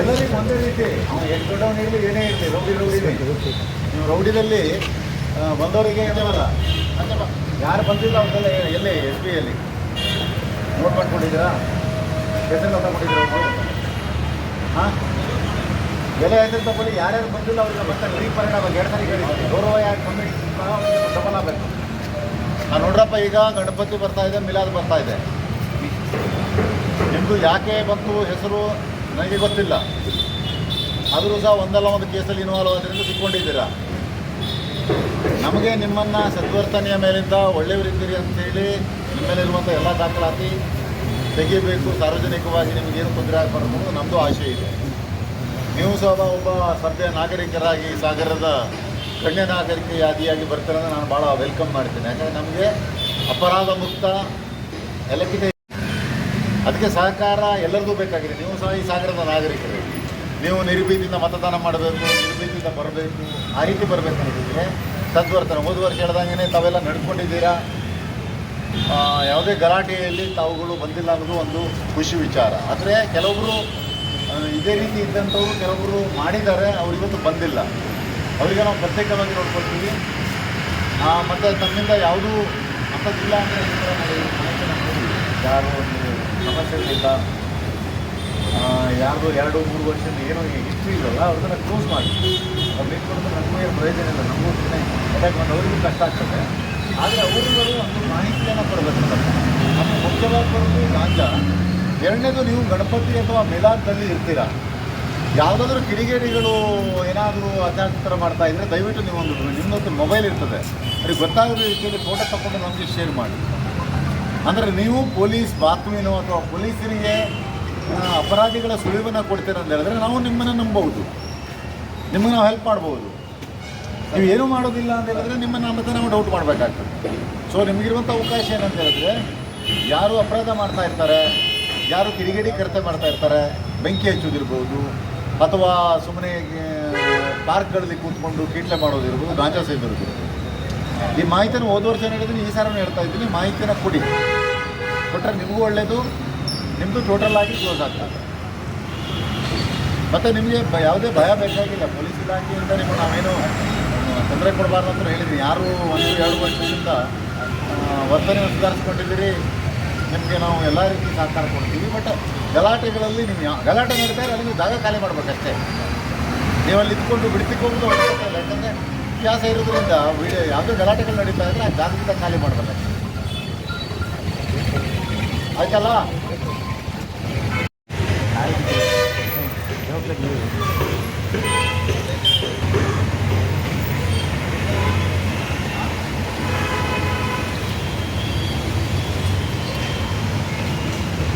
ಎಲ್ಲರಿಗೂ ಒಂದೇ ರೀತಿ ಅವ್ನು ಎಷ್ಟು ದೊಡ್ಡವನಿರಲಿ ಏನೇ ಇರಲಿ, ರೌಡಿ ರೌಡಿನೇ ನೀವು ರೌಡಿದಲ್ಲಿ ಬಂದವರಿಗೆ ಇದೇವಲ್ಲ ಯಾರು ಬಂದಿಲ್ಲ ಅವ್ರಿಗೆಲ್ಲ ಎಲ್ಲಿ ಎಸ್ ಬಿ ಅಲ್ಲಿ? ನೋಟ್ ಮಾಡ್ಕೊಂಡಿದ್ದೀರಾ? ಹೆಸರು ತಗೊಂಡಿದ್ದೀರಾ ಅವರು? ಹಾಂ ಬೆಲೆ ಹೆಸರು ತಗೊಳ್ಳಿ. ಯಾರ್ಯಾರು ಬಂದಿಲ್ಲ ಅವ್ರಿಗೆ ಮತ್ತೆ ಬರೀ ಪರಿಣಾಮ, ಎರಡು ಸರಿ ಹೇಳಿದ್ದೀನಿ ಗೌರವ ಯಾರು ಕಮಿಟಿ ಡಬಲ್ ಆಗಬೇಕು ನಾನು ನೋಡ್ರಪ್ಪ, ಈಗ ಗಣಪತಿ ಬರ್ತಾ ಇದೆ, ಮಿಲಾದ್ ಬರ್ತಾ ಇದೆ. ನಿಮ್ಮದು ಯಾಕೆ ಬಂತು, ಹೆಸರು? ನನಗೆ ಗೊತ್ತಿಲ್ಲ. ಆದರೂ ಸಹ ಒಂದಲ್ಲ ಒಂದು ಕೇಸಲ್ಲಿ ಇನ್ವಾಲ್ವ್ ಆದ್ರಿಂದ ಸಿಕ್ಕೊಂಡಿದ್ದೀರಾ? ನಮಗೆ ನಿಮ್ಮನ್ನು ಸದ್ವರ್ತನೆಯ ಮೇಲಿಂದ ಒಳ್ಳೆಯವರಿದ್ದೀರಿ ಅಂತೇಳಿ ನಿಮ್ಮಲ್ಲಿರುವಂಥ ಎಲ್ಲ ದಾಖಲಾತಿ ತೆಗಿಬೇಕು. ಸಾರ್ವಜನಿಕವಾಗಿ ನಿಮಗೇನು ತೊಂದರೆ ಆಗಬಾರ್ದು ನಮ್ಮದು ಆಶೆ ಇದೆ. ನೀವು ಸಹ ಒಬ್ಬ ಸದ್ಯ ನಾಗರಿಕರಾಗಿ ಸಾಗರದ ಗಣ್ಯ ನಾಗರಿಕೆಯಾದಿಯಾಗಿ ಬರ್ತಾರೆ ನಾನು ಭಾಳ ವೆಲ್ಕಮ್ ಮಾಡ್ತೀನಿ. ಯಾಕಂದರೆ ನಮಗೆ ಅಪರಾಧ ಮುಕ್ತ ಎಲ್ಲಕ್ಕಿಂತ ಅದಕ್ಕೆ ಸಹಕಾರ ಎಲ್ಲರಿಗೂ ಬೇಕಾಗಿದೆ. ನೀವು ಸಹ ಈ ಸಾಗರದ ನಾಗರಿಕರು. ನೀವು ನಿರ್ಭೀತಿಯಿಂದ ಮತದಾನ ಮಾಡಬೇಕು, ನಿರ್ಭೀತಿಯಿಂದ ಬರಬೇಕು, ಆ ರೀತಿ ಬರಬೇಕು ಅನ್ನೋದಿದ್ರೆ ಸದ್ವರ್ತನೆ ಹೋದ ವರ್ಷ ಹೇಳ್ದಂಗೆ ತಾವೆಲ್ಲ ನಡ್ಕೊಂಡಿದ್ದೀರಾ? ಯಾವುದೇ ಗಲಾಟೆಯಲ್ಲಿ ತಾವುಗಳು ಬಂದಿಲ್ಲ ಅನ್ನೋದು ಒಂದು ಖುಷಿ ವಿಚಾರ. ಆದರೆ ಕೆಲವೊಬ್ಬರು ಇದೇ ರೀತಿ ಇದ್ದಂಥವ್ರು ಕೆಲವೊಬ್ಬರು ಮಾಡಿದ್ದಾರೆ, ಅವ್ರು ಇವತ್ತು ಬಂದಿಲ್ಲ. ಅವರಿಗೆ ನಾವು ಪ್ರತ್ಯೇಕವಾಗಿ ನೋಡ್ಕೊಳ್ತೀವಿ. ಮತ್ತು ತಮ್ಮಿಂದ ಯಾವುದೂ ಅಂತದಿಲ್ಲ ಅಂದರೆ. ಯಾರು ಒಂದು ಸಮಸ್ಯೆಗಳಿಲ್ಲ ಆ, ಯಾರ್ದು ಎರಡು ಮೂರು ವರ್ಷದ ಏನೋ ಹಿಸ್ಟ್ರಿ ಇಲ್ಲ ಅವ್ರನ್ನ ಕ್ಲೋಸ್ ಮಾಡಿ. ಅವ್ರು ನಿಂತ್ಕೊಂಡು ನಮಗೂ ಏನು ಪ್ರಯೋಜನ ಇಲ್ಲ ನಮಗೂ ಅಟ್ಯಾಕ್ ಮಾಡಿ ಅವರಿಗೂ ಕಷ್ಟ ಆಗ್ತದೆ. ಆದರೆ ಅವರುಗಳು ಒಂದು ಮಾಹಿತಿಯನ್ನು ಕೊಡಬೇಕು ನಮ್ಮ ಮುಖ್ಯವಾಗಿ ಬರೋದು ಗಾಂಜಾ ಎರಡನೇದು ನೀವು ಗಣಪತಿ ಅಥವಾ ಮೇಲಾದಲ್ಲಿ ಇರ್ತೀರಾ. ಯಾವುದಾದ್ರೂ ಕಿಡಿಗೇಡಿಗಳು ಏನಾದರೂ ಅತ್ಯಾಚಾರ ಮಾಡ್ತಾ ಇದ್ದರೆ ದಯವಿಟ್ಟು ನೀವು ಒಂದು ನಿಮ್ಮೊಂದು ಮೊಬೈಲ್ ಇರ್ತದೆ. ಅವ್ರಿಗೆ ಗೊತ್ತಾಗದ ರೀತಿಯಲ್ಲಿ ಫೋಟೋ ತಗೊಂಡು ನಮಗೆ ಶೇರ್ ಮಾಡಿ. ಅಂದರೆ ನೀವು ಪೊಲೀಸ್ ಬಾತ್ಮೀನೋ ಅಥವಾ ಪೊಲೀಸರಿಗೆ ಅಪರಾಧಿಗಳ ಸುಳಿವನ್ನು ಕೊಡ್ತೀರ ಅಂತ ಹೇಳಿದ್ರೆ ನಾವು ನಿಮ್ಮನ್ನು ನಂಬಬಹುದು. ನಿಮಗೆ ನಾವು ಹೆಲ್ಪ್ ಮಾಡ್ಬೋದು ನೀವು ಏನೂ ಮಾಡೋದಿಲ್ಲ ಅಂತ ಹೇಳಿದ್ರೆ ನಿಮ್ಮನ್ನು ಮತ್ತೆ ನಾವು ಡೌಟ್ ಮಾಡಬೇಕಾಗ್ತದೆ. ಸೊ ನಿಮಗಿರುವಂಥ ಅವಕಾಶ ಏನಂತ ಹೇಳಿದ್ರೆ, ಯಾರು ಅಪರಾಧ ಮಾಡ್ತಾ ಇರ್ತಾರೆ, ಯಾರು ಕಿಡಿಗೇಡಿ ಕರ್ತವ್ಯ ಮಾಡ್ತಾ ಇರ್ತಾರೆ, ಬೆಂಕಿ ಹಚ್ಚೋದಿರ್ಬೋದು, ಅಥವಾ ಸುಮ್ಮನೆ ಪಾರ್ಕ್ಗಳಲ್ಲಿ ಕೂತ್ಕೊಂಡು ಕೀಟ್ಲೆ ಮಾಡೋದಿರ್ಬೋದು, ಗಾಂಜಾ ಸೇದಿರ್ಬೋದು ಈ ಮಾಹಿತಿಯನ್ನು ಹೋದ ವರ್ಷ ಹೇಳಿದ್ದೀನಿ ಈ ಸಾರನ್ನು ಹೇಳ್ತಾ ಇದ್ದೀನಿ. ಮಾಹಿತಿನ ಕೊಡಿ. ಕೊಟ್ಟರೆ ನಿಮಗೂ ಒಳ್ಳೆಯದು ನಿಮ್ಮದು ಟೋಟಲ್ ಆಗಿ ಕ್ಲೋಸ್ ಆಗ್ತದೆ. ಮತ್ತು ನಿಮಗೆ ಯಾವುದೇ ಭಯ ಬೇಕಾಗಿಲ್ಲ. ಪೊಲೀಸ್ ಇಲಾಖೆಯಿಂದ ನಿಮಗೆ ನಾವೇನು ತೊಂದರೆ ಕೊಡಬಾರ್ದು ಅಂತ ಹೇಳಿದ್ದೀನಿ ಯಾರು ಒಂದು ಎರಡು ವರ್ಷದಿಂದ ವರ್ತನೆ ಸುಧಾರಿಸ್ಕೊಂಡಿದ್ದೀರಿ. ನಿಮಗೆ ನಾವು ಎಲ್ಲ ರೀತಿ ಸಹಕಾರ ಕೊಡ್ತೀವಿ. ಬಟ್ ಗಲಾಟೆಗಳಲ್ಲಿ ನೀವು ಯಾವ ಗಲಾಟೆ ನಡೀತಾರೆ ಅಲ್ಲಿ ನೀವು ಜಾಗ ಖಾಲಿ ಮಾಡಬೇಕಷ್ಟೇ. ನೀವು ಅಲ್ಲಿ ಇದ್ಕೊಂಡು ಬಿಡಿಸಿಕೊಂಡು ಯಾಕಂದರೆ ಇತಿಹಾಸ ಇರೋದ್ರಿಂದ ವಿಡಿಯೋ ಯಾವುದೇ ಗಲಾಟೆಗಳು ನಡೀತಾ ಇದ್ರೆ ಆ ಜಾಗದಿಂದ ಖಾಲಿ ಮಾಡಬಲ್ಲ. ಆಯ್ತಲ್ಲ?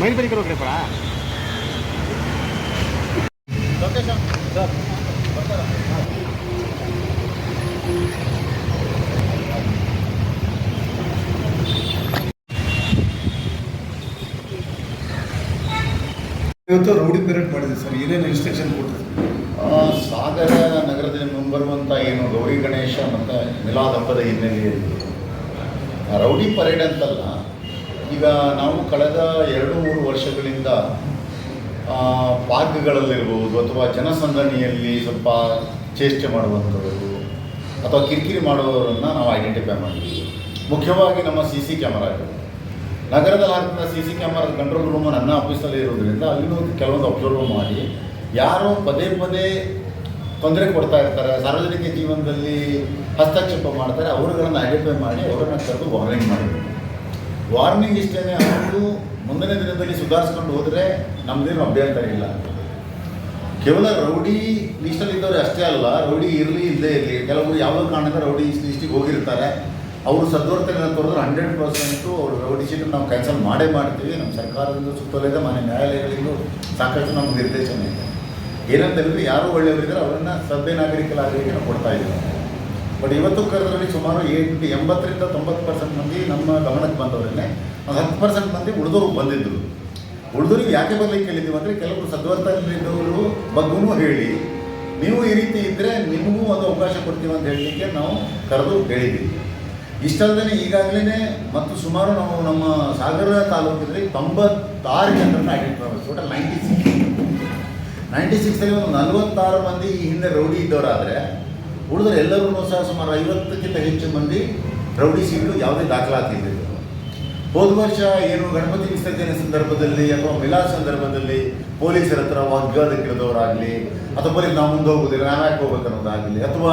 ಮೈನ್ ಬಳಿ ಹೋಗ್ರಿಪ್ಪ ಲೊಕೇಶನ್ ಸರ್ ಬರ್ತಾರಾ ರೌಡಿ ಮಾಡಿದೆ ಸರ್. ಏನೇನು ಇನ್ಸ್ಟ್ರಕ್ಷನ್ ಕೊಟ್ಟರು ಸಾಗರ ನಗರದಲ್ಲಿ ಮುಂಬರುವಂಥ ಏನು ಗೌರಿ ಗಣೇಶ ಮತ್ತು ಮಿಲಾದ್ ಹಬ್ಬದ ಹಿನ್ನೆಲೆಯಲ್ಲಿ ರೌಡಿ ಪರೇಡ್ ಅಂತಲ್ಲ, ಈಗ ನಾವು ಕಳೆದ ಎರಡು ಮೂರು ವರ್ಷಗಳಿಂದ ಪಾರ್ಕ್ಗಳಲ್ಲಿರ್ಬೋದು ಅಥವಾ ಜನಸಂದಣಿಯಲ್ಲಿ ಸ್ವಲ್ಪ ಚೇಷ್ಟೆ ಮಾಡುವಂಥವರು ಅಥವಾ ಕಿರಿಕಿರಿ ಮಾಡುವವರನ್ನು ನಾವು ಐಡೆಂಟಿಫೈ ಮಾಡಿದ್ದೀವಿ. ಮುಖ್ಯವಾಗಿ ನಮ್ಮ ಸಿ ಸಿ ಕ್ಯಾಮರಾಗಳು ಹಾಕಿದ C C camera control room ನನ್ನ ಆಫೀಸಲ್ಲಿ ಇರೋದ್ರಿಂದ ಅಲ್ಲಿನೂ ಕೆಲವೊಂದು ಅಬ್ಸರ್ವ್ ಮಾಡಿ. ಯಾರು ಪದೇ ಪದೇ ತೊಂದರೆ ಕೊಡ್ತಾ ಇರ್ತಾರೆ. ಸಾರ್ವಜನಿಕ ಜೀವನದಲ್ಲಿ ಹಸ್ತಕ್ಷೇಪ ಮಾಡ್ತಾರೆ. ಅವರುಗಳನ್ನು ಐಡೆಂಟಿಫೈ ಮಾಡಿ, ಅವರನ್ನು ಕರೆದು ವಾರ್ನಿಂಗ್ ಮಾಡಬೇಕು ವಾರ್ನಿಂಗ್ ಇಷ್ಟೇ ಅವರು ಮುಂದಿನ ದಿನದಲ್ಲಿ ಸುಧಾರಿಸ್ಕೊಂಡು ಹೋದರೆ ನಮ್ದೇನು ಅಭ್ಯಂತರ ಇಲ್ಲ. ಕೇವಲ ರೌಡಿ ಲಿಸ್ಟಲ್ಲಿ ಇದ್ದವರು ಅಷ್ಟೇ ಅಲ್ಲ, ರೌಡಿ ಇರಲಿ ಇಲ್ಲದೇ ಇರಲಿ, ಕೆಲವರು ಯಾವುದೋ ಕಾರಣಕ್ಕೆ ರೌಡಿ ಲಿಸ್ಟಿಗೆ ಹೋಗಿರ್ತಾರೆ. ಅವರು ಸದ್ವರ್ತನ ತೋರಿದ್ರೆ ಹಂಡ್ರೆಡ್ ಪರ್ಸೆಂಟು ಅವರು ಡಿಸಿಷನ್ ನಾವು ಕ್ಯಾನ್ಸಲ್ ಮಾಡೇ ಮಾಡ್ತೀವಿ. ನಮ್ಮ ಸರ್ಕಾರದಿಂದ ಸುತ್ತಲಿದೆ ಮನೆ ನ್ಯಾಯಾಲಯಗಳಿಗೂ ಸಾಕಷ್ಟು ನಮ್ಗೆ ನಿರ್ದೇಶನ ಇದೆ. ಏನಂತ ಯಾರು ಒಳ್ಳೆಯವರಿದ್ದಾರೆ, ಅವರನ್ನು ಸಭ್ಯ ನಾಗರಿಕರಾಗಲಿಕ್ಕೆ ನಾವು ಕೊಡ್ತಾ ಇದ್ದೀವಿ ಬಟ್ ಇವತ್ತು ಕರೆದ್ರಲ್ಲಿ ಸುಮಾರು ಏಟ್, ಎಂಬತ್ತರಿಂದ ತೊಂಬತ್ತು ಪರ್ಸೆಂಟ್ ಮಂದಿ ನಮ್ಮ ಗಮನಕ್ಕೆ ಬಂದವರನ್ನೇ, ಒಂದು ಹತ್ತು ಪರ್ಸೆಂಟ್ ಮಂದಿ ಉಳಿದವರು ಬಂದಿದ್ದರು ಉಳಿದವ್ರಿಗೆ ಯಾಕೆ ಬರಲಿಕ್ಕೆ ಕೇಳಿದ್ದೀವಿ ಅಂದರೆ, ಕೆಲವರು ಸದ್ವರ್ತನೆಯಲ್ಲಿದ್ದವರು ಬಗ್ಗೂ ಹೇಳಿ, ನೀವು ಈ ರೀತಿ ಇದ್ದರೆ ನಿಮಗೂ ಒಂದು ಅವಕಾಶ ಕೊಡ್ತೀವಿ ಅಂತ ಹೇಳಲಿಕ್ಕೆ ನಾವು ಕರೆದು ಹೇಳಿದ್ದೀವಿ. ಇಷ್ಟಲ್ಲದೆ ಈಗಾಗಲೇ ಮತ್ತು ಸುಮಾರು ನಾವು ನಮ್ಮ ಸಾಗರ ತಾಲೂಕಿನಲ್ಲಿ ತೊಂಬತ್ತಾರು ಜನರನ್ನು ಐಡೆಂಟಿಫೈ ಮಾಡಿ ಟೋಟಲ್ ನೈಂಟಿ ಸಿಕ್ಸ್ ನೈಂಟಿ ಸಿಕ್ಸಲ್ಲಿ ಒಂದು ನಲವತ್ತಾರು ಮಂದಿ ಈ ಹಿಂದೆ ರೌಡಿ ಇದ್ದವರಾದರೆ ಉಳಿದ್ರೆ ಎಲ್ಲರೂ ಸಹ ಸುಮಾರು ಐವತ್ತಕ್ಕಿಂತ ಹೆಚ್ಚು ಮಂದಿ ರೌಡಿ ಸೀಟು ಯಾವುದೇ ದಾಖಲಾತಿ ಇದ್ದಿದ್ದು. ಹೋದ ವರ್ಷ ಏನು ಗಣಪತಿ ವಿಸರ್ಜನೆ ಸಂದರ್ಭದಲ್ಲಿ ಅಥವಾ ಮಿಲಾ ಸಂದರ್ಭದಲ್ಲಿ ಪೊಲೀಸರ ಹತ್ರ ವಾಗ್ವಾದಕ್ಕಿಳಿದವರಾಗಲಿ ಅಥವಾ ಪೊಲೀಸ್ ನಾವು ಮುಂದೆ ಹೋಗೋದಿಲ್ಲ, ನಾವು ಯಾಕೆ ಹೋಗ್ಬೇಕನ್ನೋದಾಗಲಿ ಅಥವಾ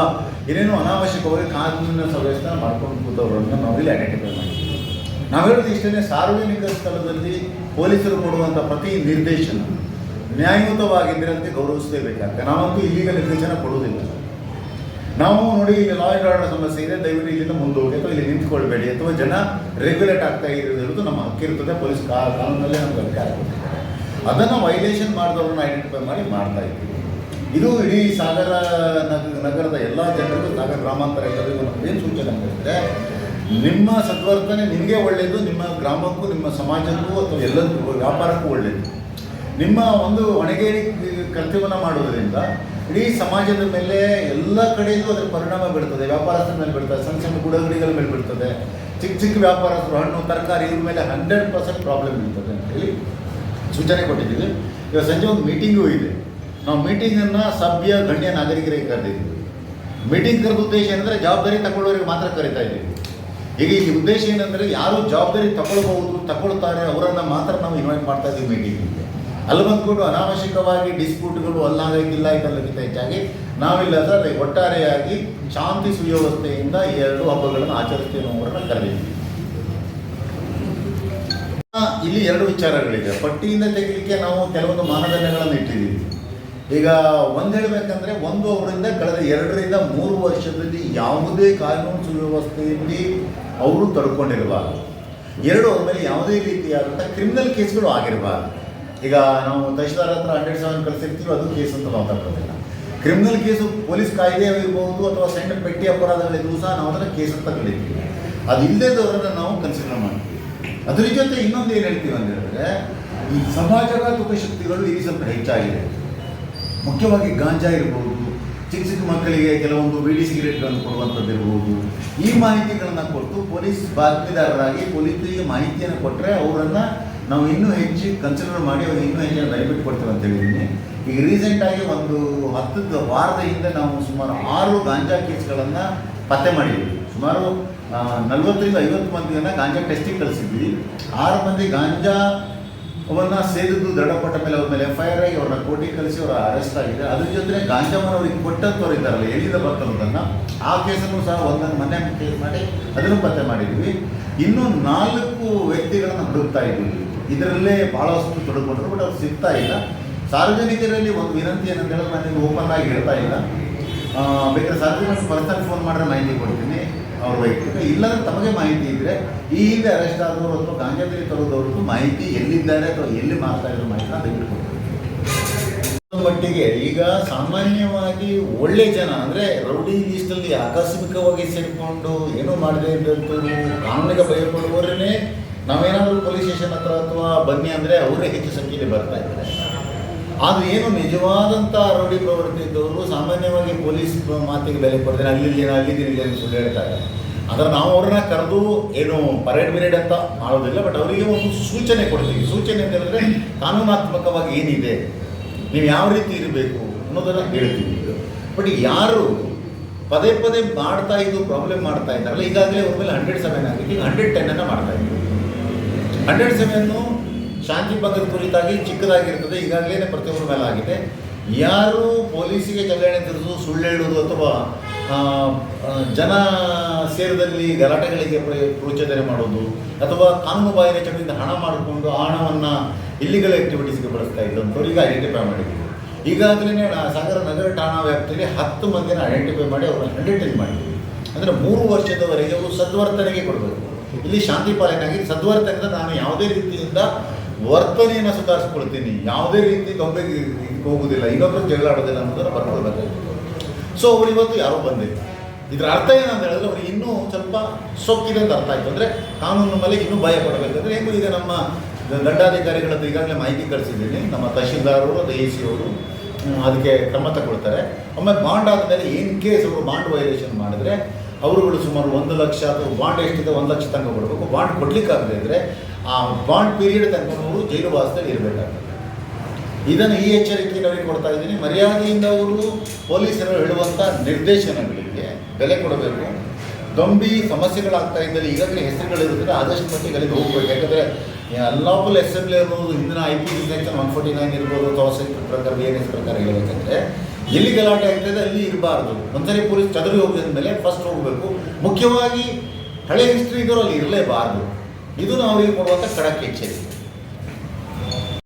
ಏನೇನೋ ಅನಾವಶ್ಯಕವಾಗಿ ಕಾನೂನಿನ ಸವ್ಯಸ್ಥ ಮಾಡ್ಕೊಂಡು ಕೂತವರನ್ನು ನಾವು ಇಲ್ಲಿ ಐಡೆಂಟಿಫೈ ಮಾಡಿದ್ದೀವಿ. ನಾವು ಹೇಳೋದು ಇಷ್ಟೇ ಸಾರ್ವಜನಿಕ ಸ್ಥಳದಲ್ಲಿ ಪೊಲೀಸರು ಕೊಡುವಂಥ ಪ್ರತಿ ನಿರ್ದೇಶನ ನ್ಯಾಯಯುತವಾಗಿದ್ದರೆ ಅಂತ ಗೌರವಿಸಲೇಬೇಕಾಗ್ತದೆ. ನಾವಂತೂ ಇಲ್ಲಿಗೆ ನಿರ್ದೇಶನ ಕೊಡುವುದಿಲ್ಲ. ನಾವು ನೋಡಿ ಈಗ ಲಾ ಆ್ಯಂಡ್ ಆರ್ಡರ್ ಸಮಸ್ಯೆ ಇದೆ, ದಯವಿಟ್ಟು ಇಲ್ಲಿಂದ ಮುಂದೋಗಿ ಅಥವಾ ಇಲ್ಲಿ ನಿಂತ್ಕೊಳ್ಬೇಡಿ ಅಥವಾ ಜನ ರೆಗ್ಯುಲೇಟ್ ಆಗ್ತಾ ಇರೋದು ನಮ್ಮ ಹಕ್ಕಿರ್ತದೆ ಪೊಲೀಸ್ ಕಾನೂನಲ್ಲೇ ನಮ್ಗೆ ಅಧಿಕಾರ ಆಗುತ್ತೆ ಅದನ್ನು ವೈಲೇಷನ್ ಮಾಡಿದವ್ರನ್ನ ಐಡೆಂಟಿಫೈ ಮಾಡಿ ಮಾಡ್ತಾ ಇದ್ದೀವಿ. ಇದು ಇಡೀ ಸಾಗರ ನಗ- ನಗರದ ಎಲ್ಲ ಜನರಿಗೂ, ಸಾಗರ ಗ್ರಾಮಾಂತರ ಎಲ್ಲರಿಗೂ ನಮ್ಮದೇನು ಸೂಚನೆ ಅಂದರೆ ನಿಮ್ಮ ಸದ್ವರ್ತನೆ ನಿಮಗೆ ಒಳ್ಳೆಯದು ನಿಮ್ಮ ಗ್ರಾಮಕ್ಕೂ, ನಿಮ್ಮ ಸಮಾಜಕ್ಕೂ ಅಥವಾ ಎಲ್ಲದಕ್ಕೂ ವ್ಯಾಪಾರಕ್ಕೂ ಒಳ್ಳೆಯದು ನಿಮ್ಮ ಒಂದು ಹೊಣೆಗೇರಿ ಕರ್ತವ್ಯವನ್ನು ಮಾಡುವುದರಿಂದ ಇಡೀ ಸಮಾಜದ ಮೇಲೆ ಎಲ್ಲ ಕಡೆಯಲ್ಲೂ ಅದರ ಪರಿಣಾಮ ಬೀಳ್ತದೆ. ವ್ಯಾಪಾರಸ್ಥರ ಮೇಲೆ ಬೀಳ್ತದೆ. ಸಣ್ಣ ಸಣ್ಣ ಗುಡಗಡಿಗಳ ಮೇಲೆ ಬೀಳ್ತದೆ. ಚಿಕ್ಕ ಚಿಕ್ಕ ವ್ಯಾಪಾರಸ್ಥರು ಹಣ್ಣು, ತರಕಾರಿ ಇವ್ರ ಮೇಲೆ ಹಂಡ್ರೆಡ್ ಪರ್ಸೆಂಟ್ ಪ್ರಾಬ್ಲಮ್ ಇರ್ತದೆ ಅಂತ ಹೇಳಿ ಸೂಚನೆ ಕೊಟ್ಟಿದ್ದೀವಿ. ಇವಾಗ ಸಂಜೆ ಒಂದು ಮೀಟಿಂಗೂ ಇದೆ. ನಾವು ಮೀಟಿಂಗನ್ನು ಸಭ್ಯ, ಗಣ್ಯ ನಾಗರಿಕರಿಗೆ ಕರೆದಿದ್ದೀವಿ. ಮೀಟಿಂಗ್ ಕರೆದ ಉದ್ದೇಶ ಏನಂದರೆ ಜವಾಬ್ದಾರಿ ತಗೊಳ್ಳೋರಿಗೆ ಮಾತ್ರ ಕರಿತಾ ಇದ್ದೀವಿ. ಈಗ ಈ ಉದ್ದೇಶ ಏನಂದರೆ ಯಾರು ಜವಾಬ್ದಾರಿ ತಗೊಳ್ಬಹುದು, ತಗೊಳ್ತಾರೆ, ಅವರನ್ನು ಮಾತ್ರ ನಾವು ಇನ್ವೈಟ್ ಮಾಡ್ತಾ ಇದ್ದೀವಿ ಮೀಟಿಂಗಿಗೆ ಅಲ್ಲಿ ಬಂದ್ಕೊಂಡು ಅನಾವಶ್ಯಕವಾಗಿ ಡಿಸ್ಪ್ಯೂಟ್ಗಳು ಅಲ್ಲಾಗಿಲ್ಲ ಇದೆಲ್ಲಕ್ಕಿಂತ ಹೆಚ್ಚಾಗಿ. ನಾವಿಲ್ಲ ಸರ್ ಒಟ್ಟಾರೆಯಾಗಿ ಶಾಂತಿ ಸುವ್ಯವಸ್ಥೆಯಿಂದ ಈ ಎರಡು ಹಬ್ಬಗಳನ್ನು ಆಚರಿಸ್ತೇವೆ ಅನ್ನೋರನ್ನ ಕರೆದಿದ್ದೀವಿ. ಇಲ್ಲಿ ಎರಡು ವಿಚಾರಗಳಿದೆ. ಪಟ್ಟಿಯಿಂದ ತೆಗಿಲಿಕ್ಕೆ ನಾವು ಕೆಲವೊಂದು ಮಾನದಂಡಗಳನ್ನು ಇಟ್ಟಿದ್ದೀವಿ. ಈಗ ಒಂದು ಹೇಳಬೇಕಂದ್ರೆ ಒಂದು ಅವರಿಂದ ಕಳೆದ ಎರಡರಿಂದ ಮೂರು ವರ್ಷದಲ್ಲಿ ಯಾವುದೇ ಕಾನೂನು ಸುವ್ಯವಸ್ಥೆಯಲ್ಲಿ ಅವರು ತಡ್ಕೊಂಡಿರಬಾರ್ದು. ಎರಡು ಅವರ ಮೇಲೆ ಯಾವುದೇ ರೀತಿಯಾದಂಥ ಕ್ರಿಮಿನಲ್ ಕೇಸ್ಗಳು ಆಗಿರಬಾರ್ದು. ಈಗ ನಾವು ತಹಶೀಲ್ದಾರ್ ಹತ್ರ ಹಂಡ್ರೆಡ್ ಸೆವೆನ್ ಕಳಿಸಿರ್ತೀವಿ, ಅದು ಕೇಸ್ ಅಂತ ಮಾತಾಡೋದಿಲ್ಲ ಕ್ರಿಮಿನಲ್ ಕೇಸು ಪೊಲೀಸ್ ಕಾಯ್ದೆ ಇರ್ಬೋದು ಅಥವಾ ಸಣ್ಣ ಪೆಟ್ಟಿ ಅಪರಾಧಗಳಿಗೂ ಸಹ ನಾವು ಅದನ್ನು ಕೇಸ್ ಅಂತ ಕರಿತೀವಿ. ಅದು ಇಲ್ಲದವರನ್ನು ನಾವು ಕನ್ಸಿಡರ್ ಮಾಡ್ತೀವಿ. ಅದ್ರ ಜೊತೆ ಇನ್ನೊಂದು ಏನು ಹೇಳ್ತೀವಿ ಅಂತ ಹೇಳಿದ್ರೆ, ಈ ಸಮಾಜಘಾತುಕ ಶಕ್ತಿಗಳು ಇಲ್ಲಿ ಸ್ವಲ್ಪ ಹೆಚ್ಚಾಗಿದೆ. ಮುಖ್ಯವಾಗಿ ಗಾಂಜಾ ಇರ್ಬೋದು, ಚಿಕ್ಕ ಚಿಕ್ಕ ಮಕ್ಕಳಿಗೆ ಕೆಲವೊಂದು ಬಿಡಿ ಸಿಗರೇಟ್ಗಳನ್ನು ಕೊಡುವಂಥದ್ದು ಇರ್ಬೋದು. ಈ ಮಾಹಿತಿಗಳನ್ನು ಕೊಟ್ಟು ಪೊಲೀಸ್ ಬಾತ್ಮೀದಾರರಾಗಿ ಪೊಲೀಸರಿಗೆ ಮಾಹಿತಿಯನ್ನು ಕೊಟ್ಟರೆ ಅವರನ್ನು ನಾವು ಇನ್ನೂ ಹೆಚ್ಚು ಕನ್ಸಿಡರ್ ಮಾಡಿ ಅವ್ರಿಗೆ ಇನ್ನೂ ಹೆಚ್ಚಿನ ಬೆನಿಫಿಟ್ ಕೊಡ್ತೇವೆ ಅಂತ ಹೇಳಿದ್ದೀನಿ. ಈಗ ರೀಸೆಂಟಾಗಿ ಒಂದು ಹತ್ತದ ವಾರದ ಹಿಂದೆ ನಾವು ಸುಮಾರು ಆರು ಗಾಂಜಾ ಕೇಸ್ಗಳನ್ನು ಪತ್ತೆ ಮಾಡಿದ್ವಿ. ಸುಮಾರು ನಲ್ವತ್ತರಿಂದ ಐವತ್ತು ಮಂದಿಯನ್ನು ಗಾಂಜಾ ಟೆಸ್ಟಿಗೆ ಕಳಿಸಿದ್ವಿ. ಆರು ಮಂದಿ ಗಾಂಜಾ ಅವನ್ನು ಸೇರಿದ್ದು ದೃಢಪಟ್ಟ ಮೇಲೆ ಅವ್ರ ಮೇಲೆ ಎಫ್ ಐ ಆರ್ ಆಗಿ ಅವ್ರನ್ನ ಕೋರ್ಟಿಗೆ ಕಳಿಸಿ ಅವರ ಅರೆಸ್ಟ್ ಆಗಿದೆ. ಅದ್ರ ಜೊತೆ ಗಾಂಜಾವನ್ನು ಅವ್ರಿಗೆ ಕೊಟ್ಟಂಥವ್ರು ಇದ್ದಾರಲ್ಲ ಎಲ್ಲಿಂದ ಬರ್ತರೋದನ್ನು ಆ ಕೇಸನ್ನು ಸಹ ಒಂದನ್ನು ಮೊನ್ನೆ ಕೇಸ್ ಮಾಡಿ ಅದನ್ನು ಪತ್ತೆ ಮಾಡಿದ್ವಿ. ಇನ್ನೂ ನಾಲ್ಕು ವ್ಯಕ್ತಿಗಳನ್ನು ಹುಡುಕ್ತಾ ಇದ್ದೀವಿ ಇದರಲ್ಲೇ ಬಹಳಷ್ಟು ತೊಡಕೊಂಡ್ರು ಬಟ್ ಅವ್ರು ಸಿಗ್ತಾ ಇಲ್ಲ. ಸಾರ್ವಜನಿಕರಲ್ಲಿ ಒಂದು ವಿನಂತಿ ಏನಂತ ಹೇಳಿದ್ರೆ ನಾನು ಓಪನ್ ಆಗಿ ಹೇಳ್ತಾ ಇಲ್ಲ. ಬೇಕಾದ್ರೆ ಸಾರ್ವಜನಿಕ ಪರ್ಸನ್ ಫೋನ್ ಮಾಡಿದ್ರೆ ಮಾಹಿತಿ ಕೊಡ್ತೀನಿ ಅವ್ರ ವೈಯಕ್ತಿಕ. ಇಲ್ಲಾಂದ್ರೆ ತಮಗೆ ಮಾಹಿತಿ ಇದ್ದರೆ ಈ ಹಿಂದೆ ಅರೆಸ್ಟ್ ಆದವರು ಅಥವಾ ಗಾಂಜಾದಲ್ಲಿ ತರೋದವ್ರದ್ದು ಮಾಹಿತಿ ಎಲ್ಲಿದ್ದಾರೆ ಅಥವಾ ಎಲ್ಲಿ ಮಾಡ್ತಾ ಇರೋ ಮಾಹಿತಿ ದಯವಿಟ್ಟು ಕೊಡ್ತೀನಿ ಮಟ್ಟಿಗೆ ಈಗ ಸಾಮಾನ್ಯವಾಗಿ ಒಳ್ಳೆ ಜನ, ಅಂದರೆ ರೌಡಿ ಲೀಸ್ಟಲ್ಲಿ ಆಕಸ್ಮಿಕವಾಗಿ ಸೇರಿಕೊಂಡು ಏನೋ ಮಾಡದೇ ಇದ್ದಂಥವ್ರು ಕಾನೂನಿಗೆ ಭಯಪಡುವವರನ್ನೇ ನಾವೇನಾದರೂ ಪೊಲೀಸ್ ಸ್ಟೇಷನ್ ಹತ್ರ ಅಥವಾ ಬನ್ನಿ ಅಂದರೆ ಅವರೇ ಹೆಚ್ಚು ಸಂಖ್ಯೆಯಲ್ಲಿ ಬರ್ತಾ ಇದ್ದಾರೆ. ಆದರೆ ಏನು ನಿಜವಾದಂಥ ರೌಡಿ ಪ್ರವೃತ್ತಿ ಇದ್ದವರು ಸಾಮಾನ್ಯವಾಗಿ ಪೊಲೀಸ್ ಮಾತಿಗೆ ಬೆಲೆ ಅಲ್ಲಿ ಇಲ್ಲಿ ಅಲ್ಲಿ ಇಲ್ಲಿ ಅಂತ ಸುಳ್ಳು ಹೇಳ್ತಾರೆ ಆದರೆ ನಾವು ಅವ್ರನ್ನ ಕರೆದು ಏನು ಪರೇಡ್ ಮಿರೇಡ್ ಅಂತ ಮಾಡೋದಿಲ್ಲ ಬಟ್ ಅವರಿಗೆ ಒಂದು ಸೂಚನೆ ಕೊಡ್ತೀವಿ. ಸೂಚನೆ ಅಂತ ಹೇಳಿದ್ರೆ ಕಾನೂನಾತ್ಮಕವಾಗಿ ಏನಿದೆ, ನೀವು ಯಾವ ರೀತಿ ಇರಬೇಕು ಅನ್ನೋದನ್ನು ಹೇಳ್ತೀವಿ. ಬಟ್ ಯಾರು ಪದೇ ಪದೇ ಮಾಡ್ತಾ ಇದ್ದು ಪ್ರಾಬ್ಲಮ್ ಮಾಡ್ತಾ ಇದ್ದಾರಲ್ಲ, ಈಗಾಗಲೇ ಅವ್ರ ಮೇಲೆ ಹಂಡ್ರೆಡ್ ಸೆವೆನ್ ಆಗಿದೆ. ಈಗ ಹಂಡ್ರೆಡ್ ಟೆನ್ನನ್ನು ಮಾಡ್ತಾ ಇದ್ದೀವಿ ಹಂಡ್ರೆಡ್ ಸೆವೆನ್ನು ಶಾಂತಿ ಭಂಗದ ಕುರಿತಾಗಿ ಚಿಕ್ಕದಾಗಿರ್ತದೆ ಈಗಾಗಲೇ ಪ್ರತಿಯೊಬ್ಬರ ಮೇಲೆ ಆಗಿದೆ ಯಾರು ಪೊಲೀಸಿಗೆ ಚಲಾವಣೆ ತಿರುಸು ಸುಳ್ಳು ಹೇಳುವುದು ಅಥವಾ ಜನ ಸೇರದಲ್ಲಿ ಗಲಾಟೆಗಳಿಗೆ ಪ್ರ- ಪ್ರೋಚನೆ ಮಾಡೋದು ಅಥವಾ ಕಾನೂನು ಬಾಹಿರ ಚಟದಿಂದ ಹಣ ಮಾಡಿಕೊಂಡು ಆ ಹಣವನ್ನು ಇಲ್ಲಿಗಲ್ ಆ್ಯಕ್ಟಿವಿಟೀಸ್ಗೆ ಬಳಸ್ತಾ ಇದ್ದಂಥವ್ರು ಈಗ ಐಡೆಂಟಿಫೈ ಮಾಡಿದ್ದೀವಿ. ಈಗಾಗಲೇ ಸಾಗರ ನಗರ ಠಾಣಾ ವ್ಯಾಪ್ತಿಯಲ್ಲಿ ಹತ್ತು ಮಂದಿನ ಐಡೆಂಟಿಫೈ ಮಾಡಿ ಅವರನ್ನು ಐಡೆಂಟಿಫೈ ಮಾಡಿದ್ದೀವಿ. ಅಂದರೆ ಮೂರು ವರ್ಷದವರೆಗೆ ಅವರು ಸದ್ವರ್ತನೆಗೆ ಕೊಡಬೇಕು. ಇಲ್ಲಿ ಶಾಂತಿ ಪಾಲನೆಯಾಗಿ ನಾನು ಯಾವುದೇ ರೀತಿಯಿಂದ ವರ್ತನೆಯನ್ನು ಸುಧಾರಿಸ್ಕೊಳ್ತೀನಿ. ಯಾವುದೇ ರೀತಿ ಇದಕ್ಕೆ ಹೋಗುವುದಿಲ್ಲ. ಇನ್ನೊಬ್ಬರು ಜಗಳಾಡೋದಿಲ್ಲ ಅನ್ನೋದನ್ನು ಬರ್ಕೊಳ್ಬೇಕಾಗಿತ್ತು ಸೊ ಅವ್ರು ಇವತ್ತು ಯಾರೋ ಬಂದಿಲ್ಲ ಇದರ ಅರ್ಥ ಏನಂತ ಹೇಳಿದ್ರೆ ಅವ್ರಿಗೆ ಇನ್ನೂ ಸ್ವಲ್ಪ ಸೊಕ್ಕಿದೆ ಅಂತ ಅರ್ಥ ಆಯ್ತು. ಅಂದರೆ ಕಾನೂನು ಮೇಲೆ ಇನ್ನೂ ಭಯ ಕೊಡಬೇಕಂದ್ರೆ ಹೇಗೂ ಈಗ ನಮ್ಮ ದಂಡಾಧಿಕಾರಿಗಳದ್ದು ಈಗಾಗಲೇ ಮಾಹಿತಿ ಕಳಿಸಿದ್ದೀನಿ. ನಮ್ಮ ತಹಶೀಲ್ದಾರರು ಡಿ ಸಿ ಅವರು ಅದಕ್ಕೆ ಕ್ರಮ ತಗೊಳ್ತಾರೆ. ಒಮ್ಮೆ ಬಾಂಡ್ ಆದಮೇಲೆ ಇನ್ ಕೇಸ್ ಅವರು ಬಾಂಡ್ ವೈಲೇಷನ್ ಮಾಡಿದ್ರೆ ಅವರುಗಳು ಸುಮಾರು ಒಂದು ಲಕ್ಷ ಅಥವಾ ಬಾಂಡ್ ಎಷ್ಟಿದೆ ಒಂದು ಲಕ್ಷ ತನಕ ಕೊಡಬೇಕು. ಬಾಂಡ್ ಕೊಡಲಿಕ್ಕಾಗದೇ ಇದ್ದರೆ ಆ ಬಾಂಡ್ ಪೀರಿಯಡ್ ತನಕ ಅವರು ಜೈಲು ವಾಸದಲ್ಲಿ ಇರಬೇಕಾಗ್ತದೆ. ಇದನ್ನು ಈ ಎಚ್ಚರಿಕೆಯನ್ನು ಅವರಿಗೆ ಕೊಡ್ತಾ ಇದ್ದೀನಿ. ಮರ್ಯಾದೆಯಿಂದ ಅವರು ಪೊಲೀಸರು ಹೇಳುವಂಥ ನಿರ್ದೇಶನಗಳಿಗೆ ಬೆಲೆ ಕೊಡಬೇಕು. ದೊಂಬಿ ಸಮಸ್ಯೆಗಳಾಗ್ತಾ ಇದ್ದಲ್ಲಿ ಈಗಾಗಲೇ ಹೆಸರುಗಳಿರುತ್ತದೆ ಆದಷ್ಟು ಮಟ್ಟಿಗೆ ಅಲ್ಲಿಗೆ ಹೋಗ್ಬೇಕು. ಯಾಕಂದರೆ ಅನ್ಲಾಫುಲ್ ಅಸೆಂಬ್ಲಿ ಅನ್ನೋದು ಹಿಂದಿನ I P one forty nine ಇರ್ಬೋದು ಸೆಕ್ಷನ್ ಪ್ರಕಾರ ಬಿ ಎನ್ ಎಸ್ ಪ್ರಕಾರ ಹೇಳಬೇಕಂದ್ರೆ ಎಲ್ಲಿ ಗಲಾಟೆ ಆಗ್ತದೆ ಅಲ್ಲಿ ಇರಬಾರ್ದು. ಒಂದ್ಸರಿ ಪೊಲೀಸ್ ಚದುರಿ ಹೋಗಿದ ಮೇಲೆ ಫಸ್ಟ್ ಹೋಗಬೇಕು. ಮುಖ್ಯವಾಗಿ ಹಳೆ ಹಿಸ್ಟ್ರಿ ಇದ್ದರೂ ಅಲ್ಲಿ ಇರಲೇಬಾರ್ದು. ಇದು ನಾವು ಅವರಿಗೆ ಕೊಡುವಂಥ ಖಡಕ್ ಎಚ್ಚರಿಕೆ.